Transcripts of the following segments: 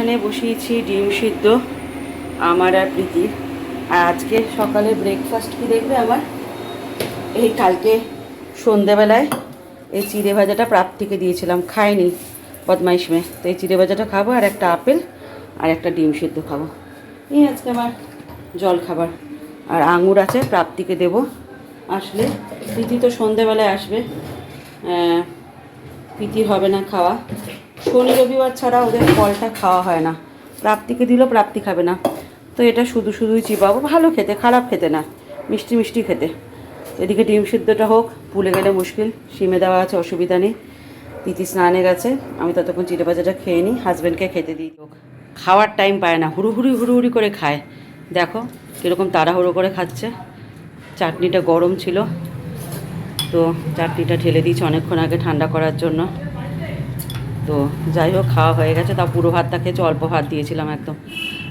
এখানে বসিয়েছি ডিম সিদ্ধ আমার আর প্রীতির আর আজকে সকালে ব্রেকফাস্ট কি দেখবে আমার? এই কালকে সন্ধেবেলায় এই চিড়ে ভাজাটা প্রাপ্তিকে দিয়েছিলাম খাইনি বদমাইশ মেয়ে তো এই চিড়ে ভাজাটা খাব আর একটা আপেল আর একটা ডিম সিদ্ধ খাব। এই আজকে আমার জল খাবার। আর আঙুর আছে প্রাপ্তিকে দেব। আসলে প্রীতি তো সন্ধেবেলায় আসবে আহ, প্রীতির হবে না খাওয়া। শনি রবিবার ছাড়া ওদের ফলটা খাওয়া হয় না। প্রাপ্তিকে দিলেও প্রাপ্তি খাবে না। তো এটা শুধু শুধুই চিবাবো। ভালো খেতে, খারাপ খেতে না, মিষ্টি মিষ্টি খেতে। এদিকে ডিম সিদ্ধটা হোক, পুলে গেলে মুশকিল সিমে দেওয়া আছে, অসুবিধা নেই। প্রীতি স্নানে গেছে, আমি ততক্ষণ চিড়ে ভাজাটা খেয়ে নিই হাজব্যান্ডকে খেতে দিই হোক। খাওয়ার টাইম পায় না হুড়ুহুড়ি হুড়ুহুড়ি করে খায়। দেখো, কীরকম তাড়াহুড়ো করে খাচ্ছে। চাটনিটা গরম ছিল, তো চাটনিটা ঢেলে দিয়েছি অনেকক্ষণ আগে ঠান্ডা করার জন্য। তো যাই হোক, খাওয়া হয়ে গেছে। তা পুরো ভাতটা খেয়েছে অল্প ভাত দিয়েছিলাম একদম।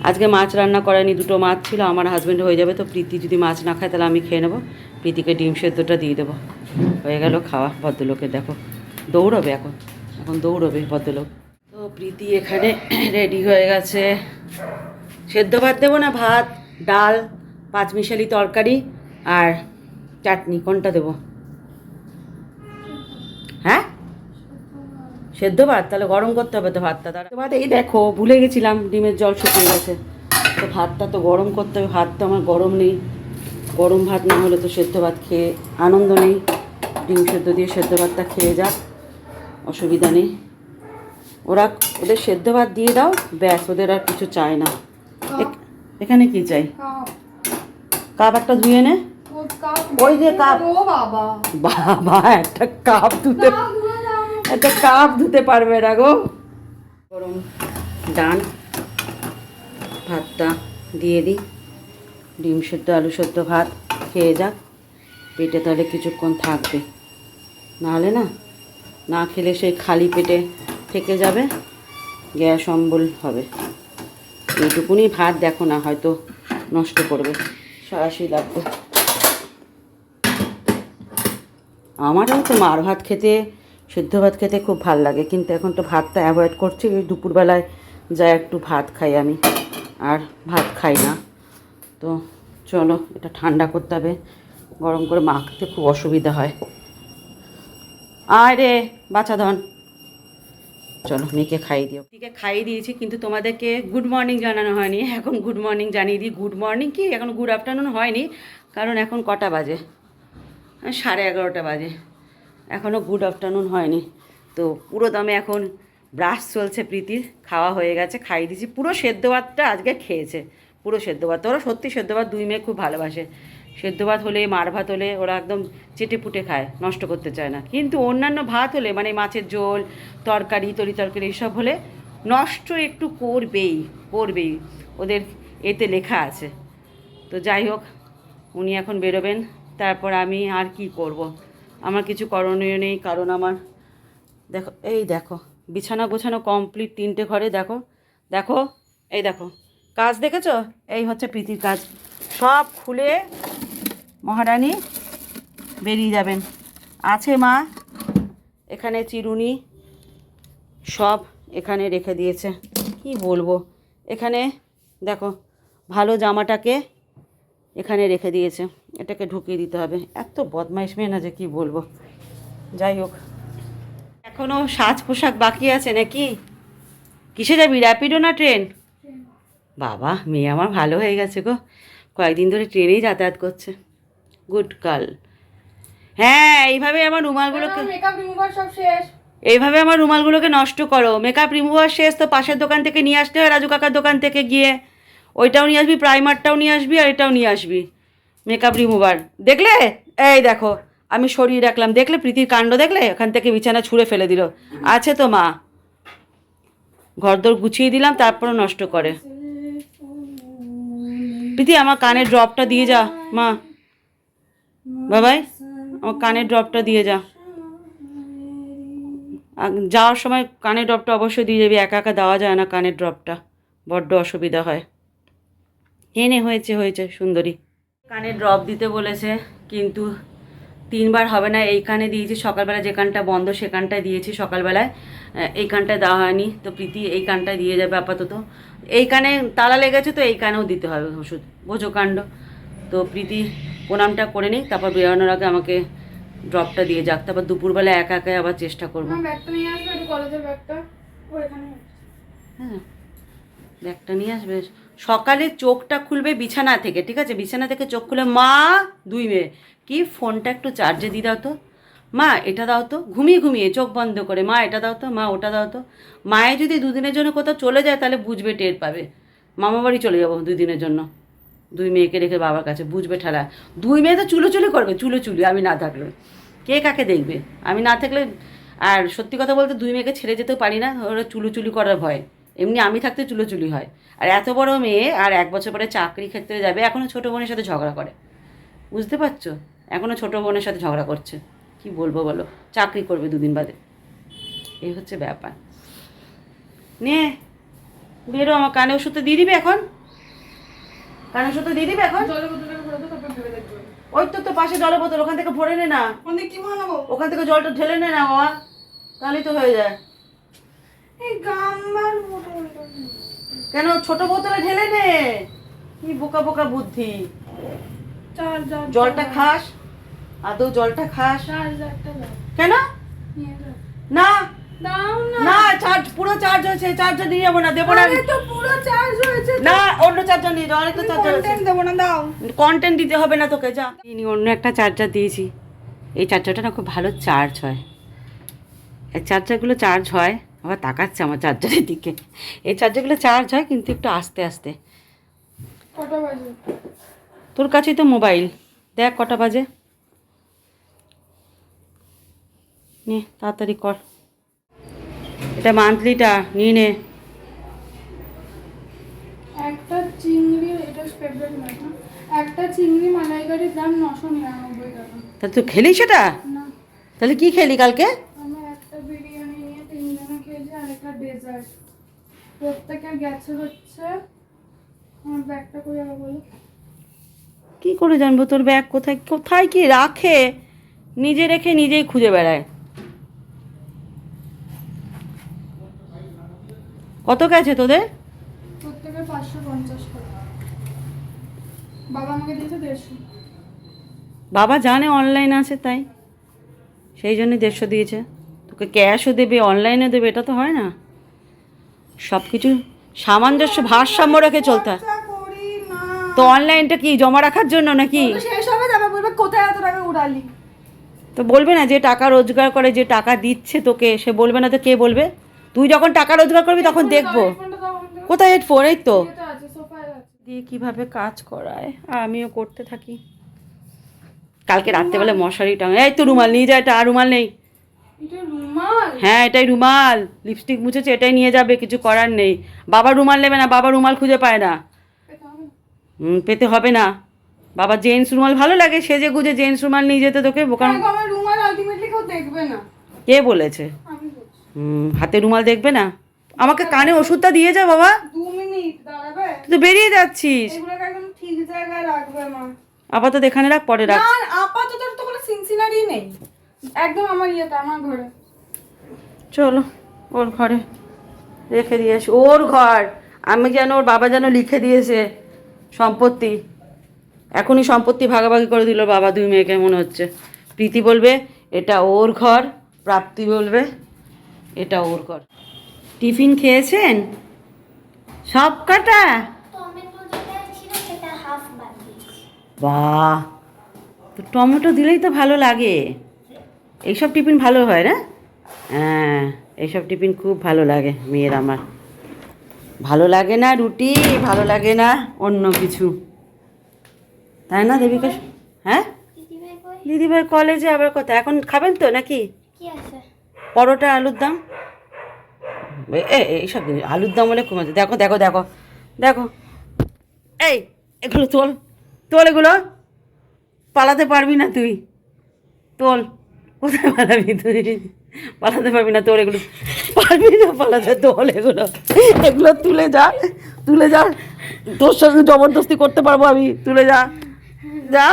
আজকে মাছ রান্না করেনি, দুটো মাছ ছিল, আমার হাজব্যান্ড হয়ে যাবে তো। প্রীতি যদি মাছ না খায়, তাহলে আমি খেয়ে নেব। প্রীতিকে ডিম সেদ্ধটা দিয়ে দেবো। হয়ে গেল খাওয়া ভদ্রলোকের দেখো। দৌড়বে এখন। এখন দৌড়বে ভদ্রলোক। তো প্রীতি এখানে রেডি হয়ে গেছে। সেদ্ধ ভাত দেবো না, ভাত, ডাল, পাঁচমিশালি তরকারি আর চাটনি। কোনটা দেবো? সেদ্ধ ভাত তাহলে গরম করতে হবে তো ভাতটা তার ভাত এই দেখো ভুলে গেছিলাম ডিমের জল শুকিয়ে গেছে। তো ভাতটা তো গরম করতে হবে ভাত তো আমার গরম নেই। গরম ভাত না হলে তো সেদ্ধ ভাত খেয়ে আনন্দ নেই। ডিম সেদ্ধ দিয়ে সেদ্ধ ভাতটা খেয়ে যাক অসুবিধা নেই। ওরা ওদের সেদ্ধ ভাত দিয়ে দাও ব্যাস ওদের আর কিছু চায় না। এখানে কি চাই? কাপ। একটা ধুয়ে নে। ওই যে কাপ। ও বাবা। বাবা একটা কাপ ধুতে একটা কাপ ধুতে পারবে না গো। গরম, ডান ভাতটা দিয়ে দিই। ডিম সেদ্ধ, আলু সেদ্ধ ভাত খেয়ে যাক। পেটে তাহলে কিছুক্ষণ থাকবে। নাহলে না না খেলে সেই খালি পেটে থেকে যাবে, গ্যাস অম্বল হবে। এইটুকুনি ভাত দেখো না, হয়তো নষ্ট করবে। সরাসরি লাগবে। আমারও তো মার ভাত খেতে সিদ্ধ ভাত খেতে খুব ভালো লাগে, কিন্তু এখন তো ভাতটা অ্যাভয়েড করছি দুপুরবেলায় যা একটু ভাত খাই আমি, আর ভাত খাই না। তো চলো, এটা ঠান্ডা করতে হবে, গরম করে মাখতে খুব অসুবিধা হয়। আয় রে, বাছা ধন। চলো, মেয়েকে খাইয়ে দিও। মেয়েকে খাইয়ে দিয়েছি, কিন্তু তোমাদেরকে গুড মর্নিং জানানো হয়নি, এখন গুড মর্নিং জানিয়ে দিই। গুড মর্নিং কি? এখন গুড আফটারনুন হয়নি, কারণ এখন কটা বাজে? সাড়ে এগারোটা বাজে। এখনও গুড আফটারনুন হয়নি। তো পুরো দমে এখন ব্রাশ চলছে প্রীতির, খাওয়া হয়ে গেছে, খাইয়ে দিয়েছি। পুরো সেদ্ধ ভাতটা আজকে খেয়েছে, পুরো সেদ্ধ ভাত। ওরা সত্যি সেদ্ধ ভাত দুই মেয়ে খুব ভালোবাসে। সেদ্ধ ভাত হলে, মার ভাত হলে ওরা একদম চেটে পুটে খায়, নষ্ট করতে চায় না। কিন্তু অন্যান্য ভাত হলে মানে মাছের ঝোল, তরকারি, তরি তরকারি এইসব হলে নষ্ট একটু করবেই করবেই। ওদের এতে লেখা আছে। তো যাই হোক, উনি এখন বেরোবেন। তারপর আমি আর কি করব। আমার কিছু করণীয় নেই, কারণ আমার, দেখো, এই দেখো, বিছানা গোছানো কমপ্লিট তিনটে ঘরে, দেখো দেখো, এই দেখো, কাজ দেখেছ? এই হচ্ছে প্রীতির কাজ। সব খুলে মহারানী বেরিয়ে যাবেন। আছে মা, এখানে চিরুনি, সব এখানে রেখে দিয়েছে। কি বলব? এখানে, দেখো, ভালো জামাটাকে এখানে রেখে দিয়েছে। এটাকে ঢুকিয়ে দিতে হবে। এত বদমাইশ মেয়ে না যে কি বলব। যাই হোক। এখনও সাজ পোশাক বাকি আছে নাকি? কিসে যাবি? র্যাপিডো না ট্রেন বাবা মেয়ে আমার ভালো হয়ে গেছে গো। কয়েকদিন ধরে ট্রেনেই যাতায়াত করছে। গুড কাল হ্যাঁ এইভাবে আমার রুমালগুলোকে এইভাবে আমার রুমালগুলোকে নষ্ট করো। মেকআপ রিমুভার শেষ তো পাশের দোকান থেকে নিয়ে আসতে হয় রাজু কাকার দোকান থেকে গিয়ে। ওইটাও নিয়ে আসবি প্রাইমারটাও নিয়ে আসবি আর এটাও নিয়ে আসবি। মেকআপ রিমুভার দেখলে? এই দেখো, আমি সরিয়ে রাখলাম। দেখলে প্রীতির কাণ্ড? দেখলে? ওখান থেকে বিছানা ছুঁড়ে ফেলে দিল। আছে তো মা। ঘরদোর গুছিয়ে দিলাম তারপরে নষ্ট করে। প্রীতি, আমার কানের ড্রপটা দিয়ে যা। মা। বাবাই, আমার কানের ড্রপটা দিয়ে যা। যাওয়ার সময় কানের ড্রপটা অবশ্যই দিয়ে যাবি। একা একা দেওয়া যায় না কানের ড্রপটা বড্ড অসুবিধা হয়। এনে হয়েছে হয়েছে সুন্দরী। কানে ড্রপ দিতে বলেছে কিন্তু তিনবার হবে না। এইখানে দিয়েছি সকালবেলা যে কানটা বন্ধ সে কানটায় দিয়েছি। সকালবেলায় এই কানটায় দেওয়া হয়নি। তো প্রীতি এই কানটায় দিয়ে যাবে আপাতত। এই কানে তালা লেগেছে তো এই কানেও দিতে হবে ওষুধ। বোঝো কাণ্ড। তো প্রীতি প্রণামটা করে নিই তারপর বেরোনোর আগে আমাকে ড্রপটা দিয়ে যাক। তারপর দুপুরবেলা একা একাই আবার চেষ্টা করব। হ্যাঁ ব্যাগটা নিয়ে আসবে। সকালে চোখটা খুলবে বিছানা থেকে, ঠিক আছে? বিছানা থেকে চোখ খুলে, মা, দুই মেয়ে কি? ফোনটা একটু চার্জে দিয়ে দাও তো। মা, এটা দাও তো। ঘুমিয়ে ঘুমিয়ে চোখ বন্ধ করে, মা, এটা দাও তো। মা, ওটা দাও তো। মায়ে যদি দুদিনের জন্য কোথাও চলে যায়, তাহলে বুঝবে টের পাবে। মামা বাড়ি চলে যাব দুই দিনের জন্য। দুই মেয়েকে রেখে বাবার কাছে, বুঝবে ঠেলা। দুই মেয়ে তো চুলো চুলি করবে চুলো চুলি আমি না থাকলে। কে কাকে দেখবে? আমি না থাকলে, আর সত্যি কথা বলতে দুই মেয়েকে ছেড়ে যেতেও পারি না, ওরা চুলোচুলি করার ভয়। এমনি আমি থাকতে চুলোচুলি হয়। আর এত বড় মেয়ে আর এক বছর পরে চাকরি ক্ষেত্রে যাবে এখনও ছোটো বোনের সাথে ঝগড়া করে। বুঝতে পারছ? এখনও ছোটো বোনের সাথে ঝগড়া করছে। কি বলব বলো? চাকরি করবে দুদিন বাদে। এই হচ্ছে ব্যাপার। নে বেরো আমার কানে ওষুধ তো দিয়ে দিবে এখন। কানে ওষুধ তো দিয়ে দিবে এখন। ওই তো তো পাশে জলের বোতল ওখান থেকে ভরে নে না। কি বানাবো ওখান থেকে জলটা ঢেলে নে না বাবা। তাহলেই তো হয়ে যায়। এই গাম্বার বোতলটা। কেন ছোট বোতলে ঢেলে নে কি বোকা বোকা বুদ্ধি। জলটা খাস আদৌ জলটা খাস। কেন? না। দাও না। না চার্জ পুরো চার্জ হয়েছে চার্জার নিয়ে যাব না দেবো না। আরে তো পুরো চার্জ হয়েছে না অন্য চার্জার নিয়ে যাও অনেকটা চার্জার আছে কন্টেন্ট দেবো না দাও। কন্টেন্ট দিতে হবে না তোকে যা। ইনি অন্য একটা চার্জার দিয়েছি। এই চার্জারটা না খুব ভালো চার্জ হয়। এই চার্জারগুলো চার্জ হয়। আবার তাকাচ্ছে আমার চার্জারের দিকে। এই চার্জারগুলো চার্জ হয় কিন্তু একটু আস্তে আস্তে। কটা বাজে? তোর কাছেই তো মোবাইল দেখ কটা বাজে। নে তাড়াতাড়ি কর। এটা মান্থলিটা নিয়ে নে। একটা চিংড়ি এটা ফেভারিট মাছ একটা চিংড়ি মালাইকারির দাম নশো নিরানব্বই টাকা। তাহলে তুই খেলি সেটা? তাহলে কি খেলি কালকে আমরা একটা বিরিয়ানি নিয়ে তিনজনে খেয়েছি আর একটা ডেজার্ট প্রত্যেকের গেছে হচ্ছে। আমার ব্যাগটা করে যাবে বলো। কি করে জানব তোর ব্যাগ কোথায়? কোথায় কি রাখে? নিজে রেখে নিজেই খুঁজে বেড়ায়। কত গেছে তোদের? প্রত্যেকের পাঁচশো পঞ্চাশ বাবা আমাকে দিয়েছে দেড়শো। বাবা জানে অনলাইন আছে তাই। সেই জন্য দেড়শো দিয়েছে। তোকে ক্যাশও দেবে অনলাইনে দেবে এটা তো হয় না। সব কিছু সামঞ্জস্য ভারসাম্য রেখে চলতে হয়। তা অনলাইনটা কি জমা রাখার জন্য নাকি? তো বলবে কোথায় এত টাকা উড়ালি? তো বলবে না যে টাকা রোজগার করে যে টাকা দিচ্ছে তোকে সে বলবে না তো কে বলবে? তুই যখন টাকা রোজগার করবি তখন দেখব। কোথায় হেডফোন এই তো। দিয়ে কীভাবে কাজ করায়? আর আমিও করতে থাকি। কালকে রাত্রেবেলা মশারি টাঙা এই তো রুমাল নিয়ে যায় এটা আর রুমাল নেই। হ্যাঁ এটাই রুমাল। লিপস্টিক মুছেছে এটাই নিয়ে যাবে কিছু করার নেই। বাবা রুমাল নেবে না বাবা রুমাল খুঁজে পায় না। পেতে হবে না? হুম, পেতে হবে না। বাবা জেন্টস রুমাল ভালো লাগে সেজে গুজে জেন্টস রুমাল নিয়ে যেতে তোকে রুমাল আলটিমেটলি কেউ দেখবে না। কে বলেছে? হুম, হাতে রুমাল দেখবে না? আমাকে কানে ওষুধটা দিয়ে যা বাবা। দু মিনিট দাঁড়াবে? তুই তো বেরিয়ে যাচ্ছিস। একদম ঠিক জায়গায় রাখবে মা। আপাতত এখানে রাখ পরে রাখ। আপাতত তো কোনো সিনসিনারি নেই। একদম আমার ইয়েতে আমার ঘরে। চলো ওর ঘরে রেখে দিয়েছি ওর ঘর আমি যেন ওর বাবা যেন লিখে দিয়েছে সম্পত্তি। এখনই সম্পত্তি ভাগাভাগি করে দিল বাবা দুই মেয়েকে মনে হচ্ছে। প্রীতি বলবে এটা ওর ঘর। প্রাপ্তি বলবে এটা ওর ঘর। টিফিন খেয়েছেন? সব কাটা? বাহ! তো টমেটো দিলেই তো ভালো লাগে। এইসব টিফিন ভালো হয় না? হ্যাঁ এইসব টিফিন খুব ভালো লাগে মেয়ের আমার। ভালো লাগে না রুটি ভালো লাগে না অন্য কিছু। তাই না দেবিকা? হ্যাঁ? দিদিভাই কলেজে আবার কথা এখন খাবেন তো নাকি? পরোটা আলুর দাম? এইসব আলুর দাম হলে কমেছে দেখো দেখো দেখো দেখো। এই এগুলো তোল। তোল এগুলো। পালাতে পারবি না তুই। তোল। কোথায় পালাবি তুই? পালাতে পারবি না তোর এগুলো। পারবি না পালাতে তোল এগুলো। এগুলো তুলে যা তুলে যা। তোর সঙ্গে জবরদস্তি করতে পারব আমি। তুলে যা। যা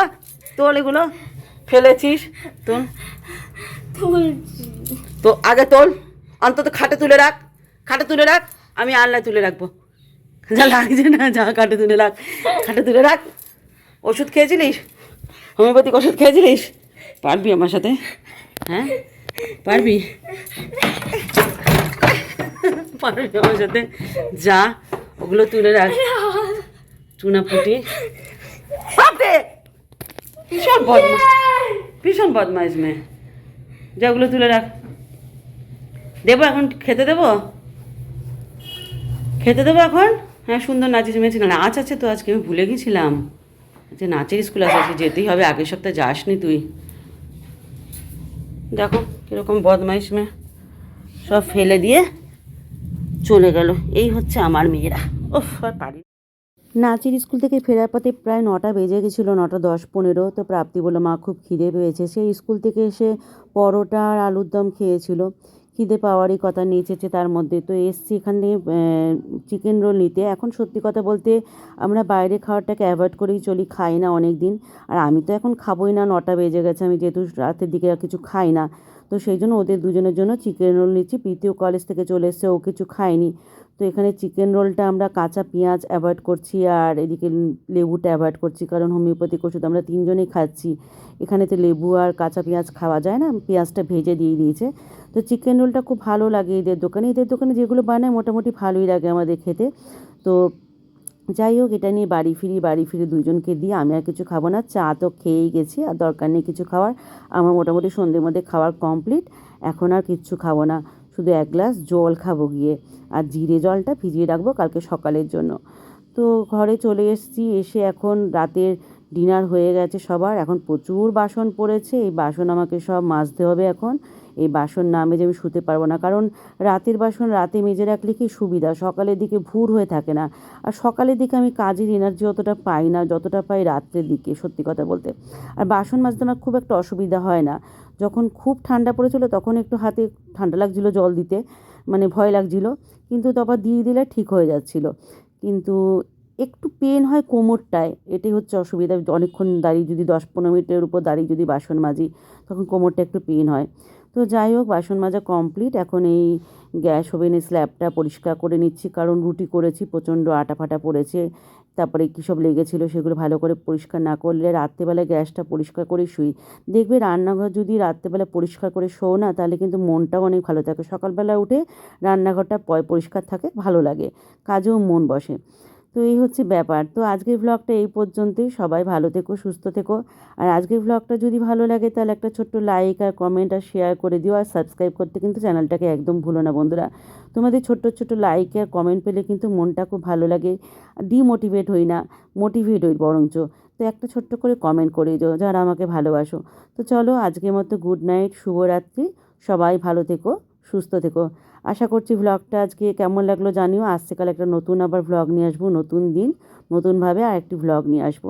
তোল এগুলো। ফেলেছিস। তুলছি তো আগে তোল। অন্তত খাটে তুলে রাখ। খাটে তুলে রাখ। আমি আলনায় তুলে রাখব। যা লাগছে না, যা খাটে তুলে রাখ। খাটে তুলে রাখ। ওষুধ খেয়েছিলিস? হোমিওপ্যাথিক ওষুধ খেয়েছিলিস? পারবি আমার সাথে? হ্যাঁ? পারবি? পারবি আমার সাথে? যা, ওগুলো তুলে রাখ। চুনা বাপরে! ভীষণ বদমাস ভীষণ বদমাইশ মেয়ে। যা, ওগুলো তুলে রাখ। দেবো এখন, খেতে দেবো? খেতে দেবো এখন? হ্যাঁ সুন্দর নাচিস মেয়েছি না নাচ আছে তো আজকে আমি ভুলে গেছিলাম। যে নাচের স্কুল আছে যেতেই হবে। আগের সপ্তাহে যাসনি তুই। দেখো কীরকম বদমাইশ মেয়ে। সব ফেলে দিয়ে চলে গেল। এই হচ্ছে আমার মেয়েরা। ও পারি নাচের স্কুল থেকে ফেরার পথে প্রায় নটা বেজে গেছিল, নটা দশ পনেরো। তো প্রাপ্তি বলে মা খুব খিদে পেয়েছে। সেই স্কুল থেকে এসে পরোটা আর আলুর দম খেয়েছিল। খিদে পাওয়ারই কথা নিয়েছে তার মধ্যে। তো এসছি এখানে চিকেন রোল নিতে। এখন সত্যি কথা বলতে আমরা বাইরে খাওয়ারটাকে অ্যাভয়েড করেই চলি, খাই না অনেক দিন আর আমি তো এখন খাবোই না, নটা বেজে গেছে, আমি যেহেতু রাতের দিকে আর কিছু খাই না। তো সেই জন্য ওদের দুজনের জন্য চিকেন রোল নিচ্ছি। প্রীতিও কলেজ থেকে চলে এসছে, ও কিছু খায়নি। তো এখানে চিকেন রোলটা আমরা কাঁচা পেঁয়াজ অ্যাভয়েড করছি আর এদিকে লেবুটা অ্যাভয়েড করছি কারণ হোমিওপ্যাথিক ওষুধ আমরা তিনজনেই খাচ্ছি। এখানে তো লেবু আর কাঁচা পেঁয়াজ খাওয়া যায় না, পেঁয়াজটা ভেজে দিয়ে দিয়েছে। তো চিকেন রোলটা খুব ভালো লাগে এদের দোকানে। এদের দোকানে যেগুলো বানায় মোটামুটি ভালোই লাগে আমাদের খেতে। তো যাই হোক, এটা নিয়ে বাড়ি ফিরি, বাড়ি ফিরে দুজনকে দিয়ে আমি আর কিছু খাব না। চা তো খেয়েই গেছি, আর দরকার নেই কিছু খাওয়ার। আমার মোটামুটি সন্ধ্যের মধ্যে খাওয়ার কমপ্লিট এখন আর কিচ্ছু খাব না। শুধু এক গ্লাস জল খাব গিয়ে আর জিরে জলটা ভিজিয়ে রাখব কালকে সকালের জন্য। তো ঘরে চলে এসেছি, এসে এখন রাতের ডিনার হয়ে গেছে সবার। এখন প্রচুর বাসন পড়েছে, এই বাসন আমাকে সব মাজতে হবে এখন। এই বাসন না মেজে আমি শুতে পারব না। কারণ রাতের বাসন রাতে মেজে রাখলে কি সুবিধা? সকালের দিকে ভুর হয়ে থাকে না। আর সকালের দিকে আমি কাজের এনার্জি অতটা পাই না, যতটা পাই রাত্রের দিকে, সত্যি কথা বলতে। আর বাসন মাজতে আমার খুব একটা অসুবিধা হয় না। যখন খুব ঠান্ডা পড়েছিল, তখন একটু হাতে ঠান্ডা লাগছিল জল দিতে মানে ভয় লাগছিল। কিন্তু তারপর দিয়ে দিলে ঠিক হয়ে যাচ্ছিল। কিন্তু একটু পেন হয় কোমরটায়, এটাই হচ্ছে অসুবিধা। অনেকক্ষণ দাঁড়িয়ে যদি দশ পনেরো মিনিটের উপর দাঁড়িয়ে যদি বাসন মাজি, তখন কোমরটা একটু পেন হয়। তো যাই হোক, বাসন মাজা কমপ্লিট এখন এই গ্যাস ওভেনের স্ল্যাবটা পরিষ্কার করে নিচ্ছি, কারণ রুটি করেছি, প্রচণ্ড আটা ফাটা পড়েছে। তারপরে কী সব লেগেছিলো সেগুলো ভালো করে পরিষ্কার না করলে রাত্রেবেলায় গ্যাসটা পরিষ্কার করে শুই। দেখবে রান্নাঘর যদি রাত্রেবেলা পরিষ্কার করে শোও না, তাহলে কিন্তু মনটাও অনেক ভালো থাকে। সকালবেলা উঠে রান্নাঘরটা পরিষ্কার থাকে, ভালো লাগে। কাজেও মন বসে। তো এই হচ্ছে ব্যাপার। তো আজকের ভ্লগটা এই পর্যন্তই। সবাই ভালো থেকো, সুস্থ থেকো। আর আজকের ভ্লগটা যদি ভালো লাগে, তাহলে একটা ছোট্ট লাইক আর কমেন্ট আর শেয়ার করে দিও। আর সাবস্ক্রাইব করতে কিন্তু চ্যানেলটাকে একদম ভুলো না, বন্ধুরা। তোমাদের ছোট্ট ছোট্ট লাইক আর কমেন্ট পেলে কিন্তু মনটা খুব ভালো লাগে। ডিমোটিভেট হই না মোটিভেট হই বরঞ্চ। তো একটা ছোট্ট করে কমেন্ট করে দিও, যারা আমাকে ভালোবাসো। তো চলো আজকের মতো গুড নাইট শুভরাত্রি। সবাই ভালো থেকো, সুস্থ থেকো। আশা করছি ভ্লগটা আজকে কেমন লাগল জানিও। কাল একটা নতুন আবার ভ্লগ নিয়ে আসব, নতুন দিন, নতুনভাবে আর একটি ভ্লগ নিয়ে আসব।